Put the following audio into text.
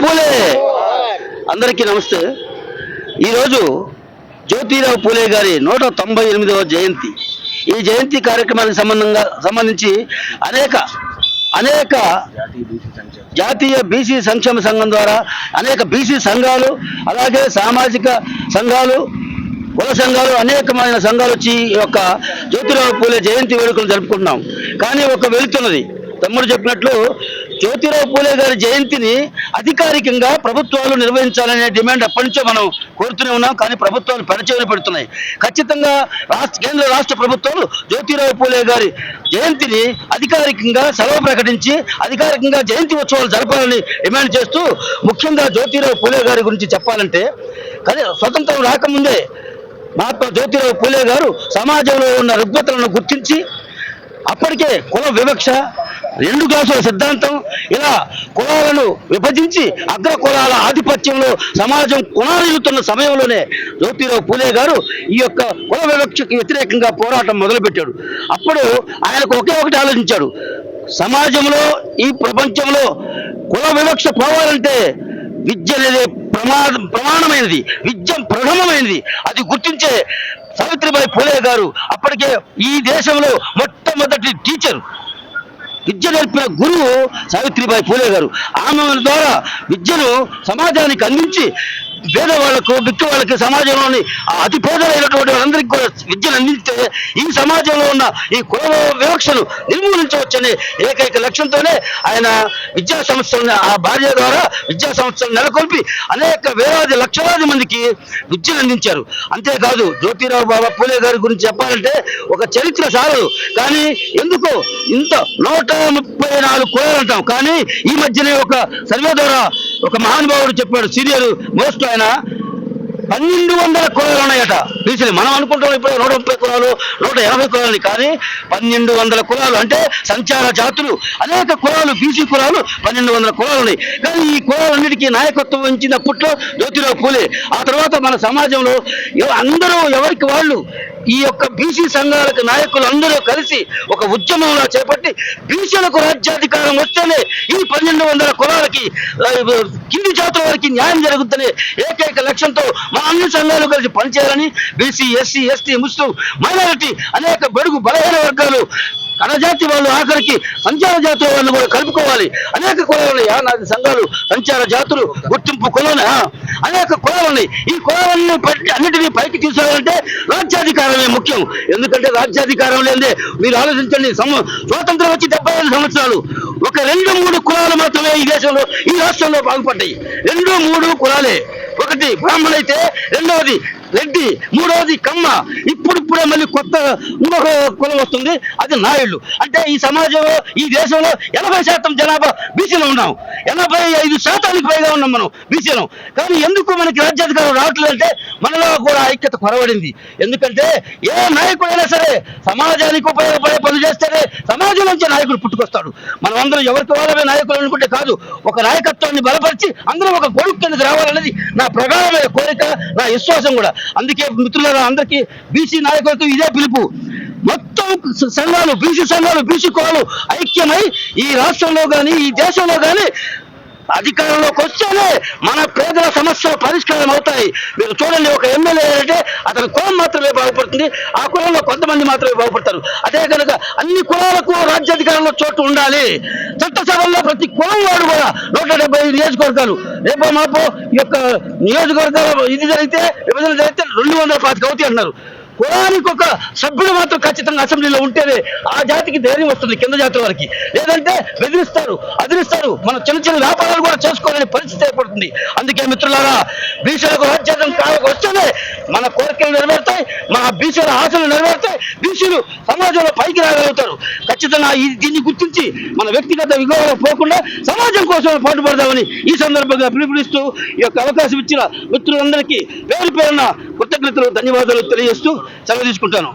పూలే. అందరికీ నమస్తే. ఈరోజు జ్యోతిరావు పూలే గారి నూట తొంభై ఎనిమిదవ జయంతి. ఈ జయంతి కార్యక్రమానికి సంబంధంగా సంబంధించి అనేక అనేక జాతీయ బీసీ సంక్షేమ సంఘం ద్వారా అనేక బీసీ సంఘాలు అలాగే సామాజిక సంఘాలు కుల సంఘాలు అనేకమైన సంఘాలు వచ్చి ఈ యొక్క జ్యోతిరావు పూలే జయంతి వేడుకలు జరుపుకుంటున్నాం. కానీ ఒక వెళుతున్నది తమ్ముడు చెప్పినట్లు జ్యోతిరావు పూలే గారి జయంతిని అధికారికంగా ప్రభుత్వాలు నిర్వహించాలనే డిమాండ్ ఎప్పటి నుంచో మనం కోరుతూనే ఉన్నాం. కానీ ప్రభుత్వాలు పరిచయం పెడుతున్నాయి. ఖచ్చితంగా రాష్ట్ర కేంద్ర రాష్ట్ర ప్రభుత్వాలు జ్యోతిరావు పూలే గారి జయంతిని అధికారికంగా సెలవు ప్రకటించి అధికారికంగా జయంతి ఉత్సవాలు జరపాలని డిమాండ్ చేస్తూ ముఖ్యంగా జ్యోతిరావు పూలే గారి గురించి చెప్పాలంటే కానీ స్వతంత్రం రాకముందే మహాత్మా జ్యోతిరావు పూలే గారు సమాజంలో ఉన్న రుగ్మతలను గుర్తించి అప్పటికే కుల వివక్ష రెండు క్లాసుల సిద్ధాంతం ఇలా కులాలను విభజించి అగ్ర కులాల ఆధిపత్యంలో సమాజం కులాలుతున్న సమయంలోనే జ్యోతిరావు పూలే గారు ఈ యొక్క కుల వివక్షకు వ్యతిరేకంగా పోరాటం మొదలుపెట్టాడు. అప్పుడు ఆయనకు ఒకే ఒకటి ఆలోచించాడు. సమాజంలో ఈ ప్రపంచంలో కుల వివక్ష పోవాలంటే విద్య అనేది ప్రమాద ప్రమాణమైనది. విద్య ప్రథమమైనది. అది గుర్తించే సావిత్రిబాయి పూలే గారు అప్పటికే ఈ దేశంలో మొట్టమొదటి టీచర్. విద్య నేర్పిన గురువు సావిత్రిబాయి పూలే గారు. ఆమె ద్వారా విద్యను సమాజానికి అందించి పేదవాళ్ళకు బిక్కు వాళ్ళకి సమాజంలోని అతి పేదలైనటువంటి అందరికి కూడా విద్యను అందిస్తే ఈ సమాజంలో ఉన్న ఈ కుల వివక్షను నిర్మూలించవచ్చనే ఏకైక లక్ష్యంతోనే ఆయన విద్యా సంస్థలను ఆ భార్య ద్వారా విద్యా సంస్థలను నెలకొల్పి అనేక వేలాది లక్షలాది మందికి విద్యను అందించారు. అంతేకాదు జ్యోతిరావు బాబా పూలే గారి గురించి చెప్పాలంటే ఒక చరిత్ర సారదు కానీ ఎందుకో ఇంత నూట ముప్పై నాలుగు కులాలు అంటాం. కానీ ఈ మధ్యనే ఒక సర్వే ద్వారా ఒక మహానుభావుడు చెప్పాడు సీనియర్ మోస్ట్ ఆయన పన్నెండు వందల కులాలు ఉన్నాయట. బీసీలు మనం అనుకుంటాం ఇప్పుడు నూట ముప్పై కులాలు నూట ఎనభై కులాలని కానీ పన్నెండు వందల కులాలు అంటే సంచార జాతులు. అనేక కులాలు బీసీ కులాలు పన్నెండు వందల కులాలు ఉన్నాయి. కానీ ఈ కులాలన్నిటికీ నాయకత్వం వహించిన అప్పట్లో జ్యోతిరావు పూలే. ఆ తర్వాత మన సమాజంలో ఎవ- అందరూ ఎవరికి వాళ్ళు? ఈ యొక్క బీసీ సంఘాలకు నాయకులు అందరూ కలిసి ఒక ఉద్యమంలో చేపట్టి బీసీలకు రాజ్యాధికారం వస్తేనే ఈ పన్నెండు వందల కులాలకి కింది జాతుల వారికి న్యాయం జరుగుతుందనే ఏకైక లక్ష్యంతో మా అన్ని సంఘాలు కలిసి పనిచేయాలని బీసీ ఎస్సీ ఎస్టీ ముస్లిం మైనారిటీ అనేక బడుగు బలహీన వర్గాలు కణజాతి వాళ్ళు ఆఖరికి సంచార జాతుల వాళ్ళు కూడా కలుపుకోవాలి. అనేక కులాలు సంఘాలు సంచార జాతులు గుర్తింపు కులాలు అనేక కులాలు ఉన్నాయి. ఈ కులాలన్నీ పట్టి అన్నిటినీ పైకి తీసుకురావాలంటే రాజ్యాధికారమే ముఖ్యం. ఎందుకంటే రాజ్యాధికారం లేదే మీరు ఆలోచించండి స్వాతంత్రం వచ్చి డెబ్బై ఐదు సంవత్సరాలు. ఒక రెండు మూడు కులాలు మాత్రమే ఈ దేశంలో ఈ రాష్ట్రంలో బాగుపడ్డాయి రెండు మూడు కులాలే. ఒకటి బ్రాహ్మణ అయితే రెండవది రెడ్డి మూడవది కమ్మ. ఇప్పుడిప్పుడే మళ్ళీ కొత్త ఇంకొక కులం వస్తుంది. అది నాయుళ్ళు అంటే ఈ సమాజంలో ఈ దేశంలో ఎనభై శాతం జనాభా బీసీలో ఉన్నాం. ఎనభై ఐదు శాతానికి పైగా ఉన్నాం మనం బీసీలో. కానీ ఎందుకు మనకి రాజ్యాధికారం రావట్లేదంటే మనలో కూడా ఐక్యత కొరవడింది. ఎందుకంటే ఏ నాయకుడైనా సరే సమాజానికి ఉపయోగపడే పనులు చేస్తేనే సమాజం నుంచి నాయకుడు పుట్టుకొస్తాడు. మనం అందరం ఎవరికి వాళ్ళమే నాయకులు అనుకుంటే కాదు ఒక నాయకత్వాన్ని బలపరిచి అందరం ఒక కొడుకు కిందకి రావాలనేది నా ప్రగాఢమైన కోరిక నా విశ్వాసం కూడా. అందుకే మిత్రులారా అందరికీ బీసీ నాయకులతో ఇదే పిలుపు. మొత్తం సంఘాలు బీసీ సంఘాలు బీసీ కులాలు ఐక్యమై ఈ రాష్ట్రంలో కానీ ఈ దేశంలో కానీ అధికారంలోకి వస్తేనే మన పేదల సమస్యలు పరిష్కారం అవుతాయి మీరు చూడండి ఒక ఎమ్మెల్యే అంటే అతని కులం మాత్రమే బాగుపడుతుంది ఆ కులంలో కొంతమంది మాత్రమే బాగుపడతారు. అదే కనుక అన్ని కులాలకు రాజ్యాధికారంలో చోటు ఉండాలి. చట్టసభల్లో ప్రతి కులం వాడు కూడా నూట డెబ్బై ఐదు నియోజకవర్గాలు. రేపో మాపో ఈ యొక్క నియోజకవర్గాల ఇది జరిగితే విభజన జరిగితే రెండు వందల పాతిక అవుతాయి అన్నారు. కులానికి ఒక సభ్యుడు మాత్రం ఖచ్చితంగా అసెంబ్లీలో ఉంటేనే ఆ జాతికి ధైర్యం వస్తుంది కింద జాతి వారికి. లేదంటే బెదిరిస్తారు అదిరిస్తారు. మన చిన్న చిన్న వ్యాపారాలు కూడా చేసుకోలేని పరిస్థితి ఏర్పడుతుంది. అందుకే మిత్రులారా బీసీలకు రాజ్యాంగం కాలకు వస్తేనే మన కోరికలు నెరవేరుతాయి మన బీసీల ఆశలు నెరవేరుతాయి. బీసీలు సమాజంలో పైకి రాగలుగుతారు. ఖచ్చితంగా దీన్ని గుర్తించి మన వ్యక్తిగత విగోహం పోకుండా సమాజం కోసం పాటుపడదామని ఈ సందర్భంగా పిలుపునిస్తూ ఈ యొక్క అవకాశం ఇచ్చిన మిత్రులందరికీ పేరు పేరున కృతజ్ఞతలు ధన్యవాదాలు తెలియజేస్తూ సెలవు తీసుకుంటాను.